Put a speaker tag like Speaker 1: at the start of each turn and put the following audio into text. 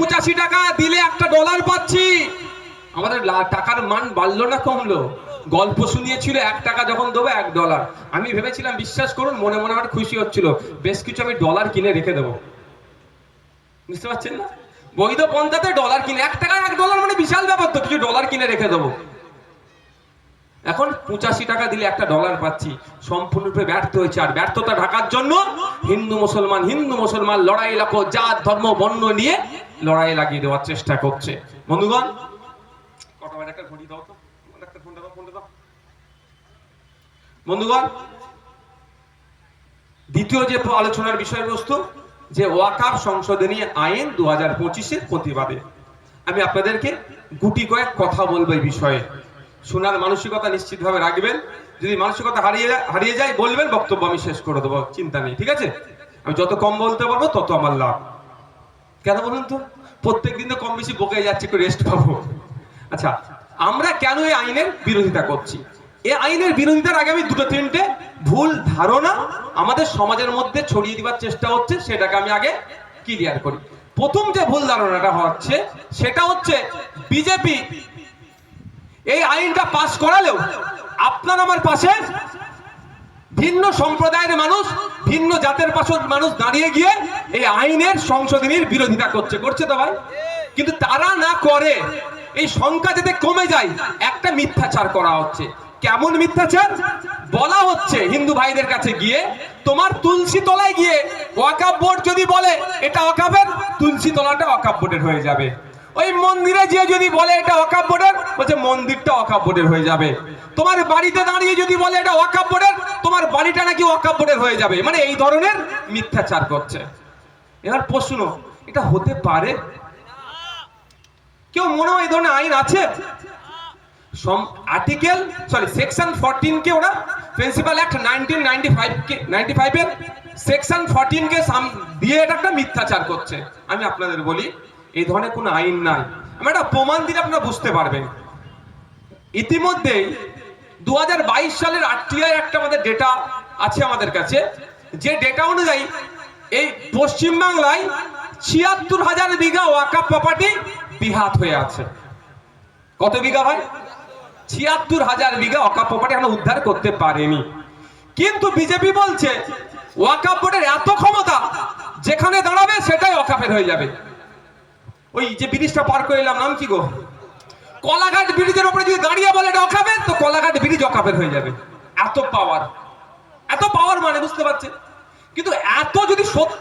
Speaker 1: পঁচাশি টাকা দিলে একটা ডলার পাচ্ছি। আমাদের টাকার মান বাড়লো না, কমলো। গল্প শুনিয়েছিল, এক টাকা যখন দেবো, এক ডলার আমি ভেবেছিলাম, বিশ্বাস করুন, মনে মনে আমার খুশি হচ্ছিল। বেশ কিছু আমি ডলার কিনে রেখে দেবো। বুঝতে পারছেন না? বৈধ পন্থাতে ডলার কিনে, এক টাকা এক ডলার মানে বিশাল ব্যাপার তো, কিছু ডলার কিনে রেখে দেবো। এখন পঁচাশি টাকা দিলে একটা ডলার পাচ্ছি। সম্পূর্ণরূপে ব্যর্থ হয়েছে। আর ব্যর্থতা ঢাকার জন্য হিন্দু মুসলমান হিন্দু মুসলমান লড়াই লাখো জাত, ধর্ম, বর্ণ নিয়ে লড়াই লাগিয়ে দেওয়ার চেষ্টা করছে। বন্ধুগণ বন্ধুগণ, দ্বিতীয় যে আলোচনার বিষয়বস্তু, যে ওয়াকার সংশোধনী আইন দু হাজার পঁচিশের প্রতিবাদে। আমি আপনাদেরকে গুটি কয়েক কথা বলব এই বিষয়ে। শোনার মানসিকতা নিশ্চিতভাবে রাখবেন। যদি মানসিকতা হারিয়ে হারিয়ে যায়, বলবেন, বক্তব্য আমি শেষ করে দেবো, চিন্তা নেই, ঠিক আছে? আমি যত কম বলতে পারব, তত আমার লাভ। কেন বলুন তো? প্রত্যেক দিন তো কম বেশি বকে যাচ্ছে, একটু রেস্ট পাবো। আচ্ছা আমরা কেন এই আইনের বিরোধিতা করছি? এই আইনের বিরোধিতার আগে আমি দুটো তিনটে ভুল ধারণা আমাদের সমাজের মধ্যে ছড়িয়ে দিবার চেষ্টা হচ্ছে, সেটাকে আমি আগে ক্লিয়ার করি। প্রথম যে ভুল ধারণাটা হচ্ছে, সেটা হচ্ছে বিজেপি এই আইনটা পাশ করালেও আপনার আমার পাশে ভিন্ন সম্প্রদায়ের মানুষ, ভিন্ন জাতের পাশের মানুষ দাঁড়িয়ে গিয়ে এই আইনের সংশোধনীর বিরোধিতা করছে করছে তো ভাই? কিন্তু তারা না করে, এই সংখ্যা যাতে কমে যায়, একটা মিথ্যাচার করা হচ্ছে। কেমন মিথ্যাচার? বলা হচ্ছে হিন্দু ভাইদের কাছে গিয়ে, তোমার তুলসী তলায় গিয়ে ওয়াকাব বোর্ড যদি বলে, এটা ওয়াকাবের, তুলসী তলাটা ওয়াকাব বোর্ডের হয়ে যাবে। ওই মন্দিরে গিয়ে যদি বলে এটা ওয়াকাব বোর্ডের বলছে মন্দিরটা ওয়াকাব বোর্ডের হয়ে যাবে। তোমার বাড়িতে দাঁড়িয়ে যদি বলে এটা ওয়াকাব বোর্ডের তোমার বাড়িটা নাকি ওয়াকাব বোর্ডের হয়ে যাবে। মানে এই ধরনের মিথ্যাচার করছে। এবার প্রশ্ন, এটা হতে পারে? কেউ মনে হয় এই ধরনের আইন আছে? আর্টিকেল সরি সেকশন ফোরটিন কে ওরা principal act nineteen ninety five কে নাইনটি ফাইভের সেকশন ফোরটিন কে সাম- দিয়ে এটা একটা মিথ্যাচার করছে। আমি আপনাদের বলি এই ধরনের কোনো আইন নাই। আমি একটা প্রমাণ দিলে আপনারা বুঝতে পারবেন। ইতিমধ্যেই দু হাজার বাইশ সালের আরটিআই একটা আমাদের ডেটা আছে আমাদের কাছে। যে ডেটা অনুযায়ী এই পশ্চিমবাংলায় ছিয়াত্তর হাজার বিঘা ওয়াকাপ প্রপার্টি বিহাত হয়ে আছে। কত বিঘা ভাই ছিয়াত্তর হাজার বিঘা ওয়াকাপ প্রপার্টি এখনও উদ্ধার করতে পারেনি। কিন্তু বিজেপি বলছে ওয়াকাপ বোর্ডের এত ক্ষমতা, যেখানে দাঁড়াবে সেটাই ওয়াকাফের হয়ে যাবে। ওই যে ব্রিজটা পার করে এলাম, নাম কি গো? কলাঘাট ব্রিজের উপরে যদি দাঁড়িয়ে বলে এটা অকাপের তো কলাঘাট ব্রিজ অকাবের হয়ে যাবে। এত পাওয়ার এত পাওয়ার মানে বুঝতে পারছেন? কিন্তু এত যদি সত্য